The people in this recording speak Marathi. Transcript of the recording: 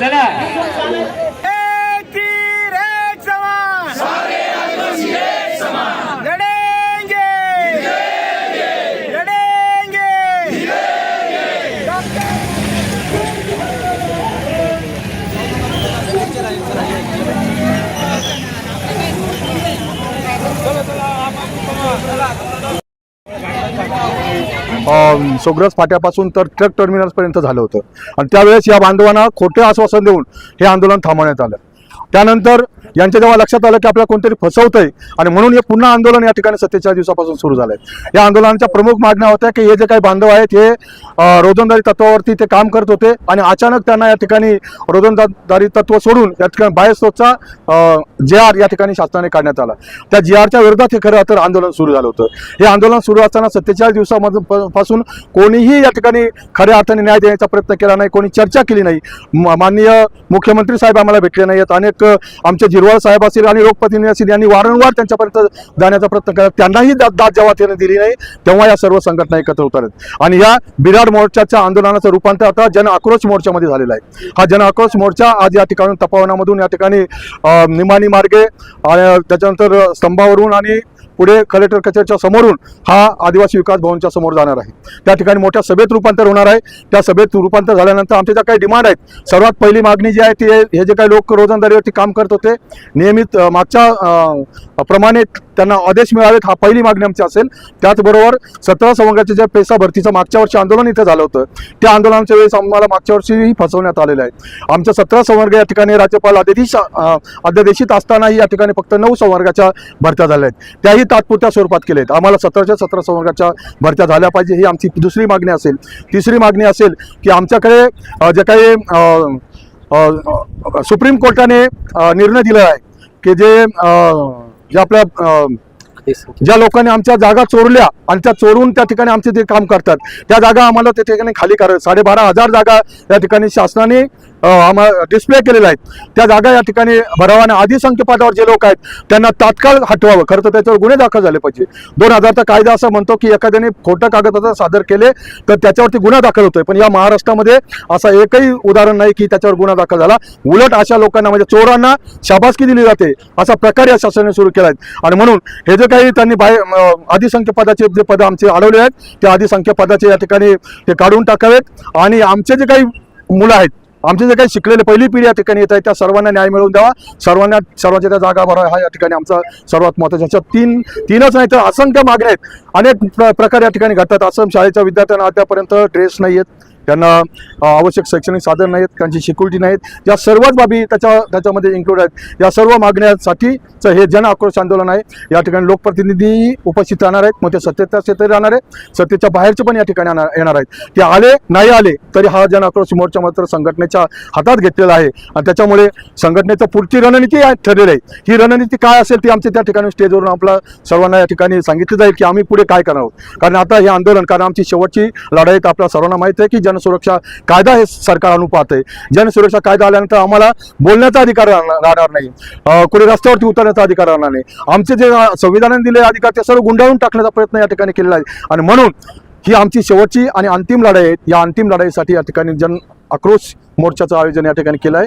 चला सोग्रस फाट्यापासून तर ट्रक टर्मिनल्सपर्यंत झालं होतं. आणि त्यावेळेस या बांधवांना खोटे आश्वासन देऊन हे आंदोलन थांबवण्यात आलं. त्यानंतर यांच्या जेव्हा लक्षात आलं की आपल्याला कोणतरी फसवतंय आणि म्हणून हे पुन्हा आंदोलन या ठिकाणी सत्तेचाळीस दिवसापासून सुरू झालंय. या आंदोलनाच्या प्रमुख मागण्या होत्या की हे जे काही बांधव आहेत हे रोजंदारी तत्वावरती ते काम करत होते आणि अचानक त्यांना या ठिकाणी रोजंदारी तत्व सोडून या ठिकाणी बायस्टोकचा जे आर या ठिकाणी शासनाने काढण्यात आला. त्या जी आरच्या विरोधात हे खरं तर आंदोलन सुरू झालं होतं. हे आंदोलन सुरू असताना सत्तेचाळीस दिवसामधून पासून कोणीही या ठिकाणी खऱ्या अर्थाने न्याय देण्याचा प्रयत्न केला नाही कोणी चर्चा केली नाही. माननीय मुख्यमंत्री साहेब आम्हाला भेटले नाही आहेत अनेक आमच्या आमचे जिरवाळ साहेब असतील आणि लोकप्रतिनिधी असतील यांनी वारंवार त्यांच्यापर्यंत जाण्याचा प्रयत्न केला. त्यांनाही दाद दाद जेव्हा त्यांनी दिली नाही. तेव्हा या सर्व संघटना एकत्र उतरत आणि या बिराड मोर्चाच्या आंदोलनाचं रूपांतर आता जन आक्रोश मोर्चामध्ये झालेलं आहे. हा जन आक्रोश मोर्चा आज या ठिकाणी तपावनामधून या ठिकाणी निमाणी मार्गे त्याच्यानंतर स्तंभावरून आणि पुढे कलेक्टर कचेरीच्या समोरून हा आदिवासी विकास भवनच्या समोर जाणार आहे. त्या ठिकाणी मोठ्या सभेत रूपांतर होणार आहे. त्या सभेत रूपांतर झाल्यानंतर आमच्या ज्या काही डिमांड आहेत सर्वात पहिली मागणी जी आहे ती हे जे काही लोक रोजंदारीवरती काम करत होते नियमित मागच्या प्रमाणे त्यांना आदेश मिळावेत हा पहिली मागणी आमची असेल. त्याचबरोबर सतरा संवर्गाचे जे पेसा भरतीचं मागच्या वर्षी आंदोलन इथं झालं होतं त्या आंदोलनाच्या वेळेस आम्हाला मागच्या वर्षीही फसवण्यात आलेलं आहे. आमच्या सतरा संवर्ग या ठिकाणी राज्यपाल अध्यादेश अध्यादेशित असतानाही या ठिकाणी फक्त नऊ संवर्गाच्या भरत्या झाल्या आहेत. त्याही तात्पुरत्या स्वरूपात केल्या आहेत. आम्हाला सतराच्या सतरा संवर्गाच्या भरत्या झाल्या पाहिजे ही आमची दुसरी मागणी असेल. तिसरी मागणी असेल की आमच्याकडे जे काही सुप्रीम कोर्टाने निर्णय दिला आहे की जे जे आपल्या ज्या लोकांनी आमच्या जागा चोरल्या आणि त्या चोरून त्या ठिकाणी आमचे जे काम करतात त्या जागा आम्हाला त्या ठिकाणी खाली करायला साडेबारा हजार जागा या ठिकाणी शासनाने डिस्प्ले केलेल्या आहेत. त्या जागा या ठिकाणी भरावाने आधी पदावर जे लोक आहेत त्यांना तात्काळ हटवावं. खरं तर त्याच्यावर गुन्हे दाखल झाले पाहिजे. दोन हजारचा कायदा असं म्हणतो की एखाद्याने खोटं कागदपत्र सादर केले तर त्याच्यावरती गुन्हा दाखल होतोय. पण या महाराष्ट्रामध्ये असं एकही उदाहरण नाही की त्याच्यावर गुन्हा दाखल झाला. उलट अशा लोकांना म्हणजे चोरांना शाबासकी दिली जाते. असा प्रकार या शासनाने सुरू केला आहे. आणि म्हणून हे जे काही त्यांनी बाहेर अं, पदाचे जे पदं आमचे अडवले आहेत त्या आदिसंख्य पदाचे या ठिकाणी ते काढून टाकावेत. आणि आमचे जे काही मुलं आहेत आमचे जे काही शिकलेले पहिली पिढी या ठिकाणी येत आहे त्या सर्वांना न्याय मिळवून द्यावा. सर्वांना सर्वांच्या त्या जागा भरावा हा या ठिकाणी आमचा सर्वात महत्त्वाचा ह्याच्यात तीन तीनच नाही तर असंख्य मागण्या आहेत. अनेक प्र- प्रकार या ठिकाणी घडतात. असं शाळेच्या विद्यार्थ्यांना आतापर्यंत ड्रेस नाही आहेत त्यांना आवश्यक शैक्षणिक साधन नाहीत त्यांची सिक्युरिटी नाहीत. या सर्वच बाबी त्याच्या त्याच्यामध्ये इन्क्लूड आहेत. या सर्व मागण्यासाठीचं हे जन आक्रोश आंदोलन आहे. या ठिकाणी लोकप्रतिनिधी उपस्थित राहणार आहेत. मग ते सत्तेच्या क्षेत्री राहणार आहेत. सत्तेच्या बाहेरचे पण या ठिकाणी येणार येणार आहेत. ते आले नाही आले तरी हा जन आक्रोश मोर्चा मात्र संघटनेच्या हातात घेतलेला आहे. आणि त्याच्यामुळे संघटनेचं पुढची रणनीती आहे- ठरलेली आहे. ही रणनीती काय असेल ती आमची त्या ठिकाणी स्टेजवरून आपला सर्वांना या ठिकाणी सांगितलं जाईल की आम्ही पुढे काय करणार आहोत. कारण आता हे आंदोलन कारण आमची शेवटची लढाई तर आपल्या सर्वांना माहिती आहे की जन जनसुरक्षा कायदा हे सरकार अनुपात आहे. जनसुरक्षा कायदा आल्यानंतर आम्हाला बोलण्याचा अधिकार राहणार राहणार नाही. कुणी कुठे रस्त्यावरती उतरण्याचा अधिकार राहणार नाही. आमचे जे संविधानाने दिलेले अधिकार ते सर्व गुंडाळून टाकण्याचा प्रयत्न या ठिकाणी केलेला आहे. आणि म्हणून ही आमची शेवटची आणि अंतिम लढाई आहे. या अंतिम लढाईसाठी या ठिकाणी जन आक्रोश मोर्चाचं आयोजन या ठिकाणी केलं आहे.